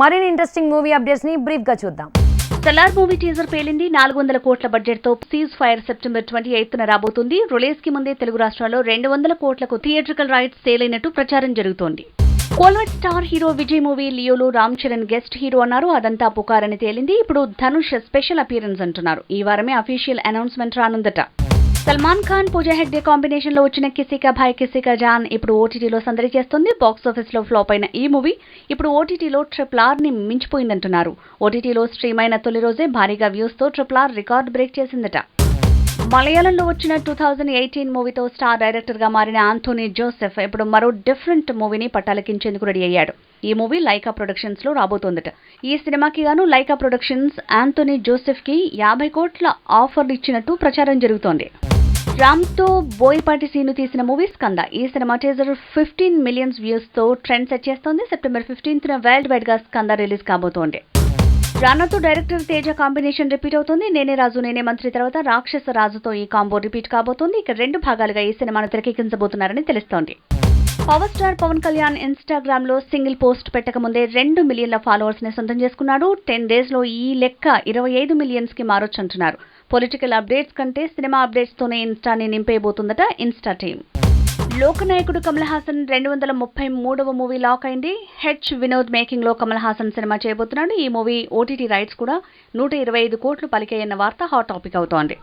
మరిన్ని interesting movie అప్డేట్స్ని బ్రీఫ్గా చూద్దాం. సలార్ మూవీ టీజర్ పేలింది. నాలుగు వందల కోట్ల బడ్జెట్తో cease fire September twenty eighth రాబోతుంది. రిలీజ్కి ముందే తెలుగు రాష్ట్రాల్లో రెండు వందల కోట్లకు థియేట్రికల్ రైట్స్ సేల్ అయినట్టు ప్రచారం జరుగుతోంది. Kollywood star hero Vijay movie లియోలో Ram Charan guest hero అన్నారు. అదంతా పుకారని తేలింది. ఇప్పుడు ధనుష్ స్పెషల్ అపీరెన్స్ అంటున్నారు. ఈ వారమే అఫీషియల్ అనౌన్స్మెంట్ రానుందట. సల్మాన్ ఖాన్ పూజా హెగ్డే కాంబినేషన్లో వచ్చిన కిసికా భాయ్ కిసికా జాన్ ఇప్పుడు ఓటీటీలో సందడి చేస్తుంది. బాక్స్ ఆఫీస్లో ఫ్లాప్ అయిన ఈ మూవీ ఇప్పుడు ఓటీటీలో ట్రిపుల్ ఆర్ని మించిపోయిందంటున్నారు ఓటీటీలో స్ట్రీమ్ అయిన తొలి రోజే భారీగా వ్యూస్తో ట్రిపుల్ ఆర్ రికార్డ్ బ్రేక్ చేసిందట. మలయాళంలో వచ్చిన టూ థౌజండ్ ఎయిటీన్ మూవీతో స్టార్ డైరెక్టర్గా మారిన ఆంథోనీ జోసెఫ్ ఇప్పుడు మరో డిఫరెంట్ మూవీని పట్టాలకించేందుకు రెడీ అయ్యాడు. ఈ మూవీ లైకా ప్రొడక్షన్స్లో రాబోతోందట. ఈ సినిమాకి గాను లైకా ప్రొడక్షన్స్ ఆంథోనీ జోసెఫ్కి యాభై కోట్ల ఆఫర్లు ఇచ్చినట్టు ప్రచారం జరుగుతోంది. రామ్తో బోయపాటి సీను తీసిన మూవీ స్కంద. ఈ సినిమా టీజర్ ఫిఫ్టీన్ మిలియన్స్ వ్యూస్తో ట్రెండ్ సెట్ చేస్తోంది. సెప్టెంబర్ ఫిఫ్టీన్త్ వరల్డ్ వైడ్గా స్కంద రిలీజ్ కాబోతోంది. రానాతో డైరెక్టర్ తేజ కాంబినేషన్ రిపీట్ అవుతుంది. నేనే రాజు నేనే మంత్రి తర్వాత రాక్షస రాజుతో ఈ కాంబో రిపీట్ కాబోతోంది. ఇక రెండు భాగాలుగా ఈ సినిమాను తెరకెక్కించబోతున్నారని తెలుస్తోంది. పవర్ స్టార్ పవన్ కళ్యాణ్ ఇన్స్టాగ్రామ్లో సింగిల్ పోస్ట్ పెట్టక ముందే రెండు మిలియన్ల ఫాలోవర్స్ని సొంతం చేసుకున్నాడు. టెన్ డేస్లో ఈ లెక్క ఇరవై ఐదు మిలియన్స్కి మారొచ్చు అంటున్నారు. పొలిటికల్ అప్డేట్స్ కంటే సినిమా అప్డేట్స్ తోనే ఇన్స్టాని నింపేయబోతుందట ఇన్స్టా టీమ్. లోకనాయకుడు కమల్ హాసన్ రెండు వందల ముప్పై మూడవ మూవీ లాక్ అయింది. హెచ్ వినోద్ మేకింగ్లో కమల్ హాసన్ సినిమా చేయబోతున్నాడు. ఈ మూవీ ఓటీటీ రైట్స్ కూడా నూట ఇరవై ఐదు కోట్లు పలికాయన్న వార్త హాట్ టాపిక్ అవుతోంది.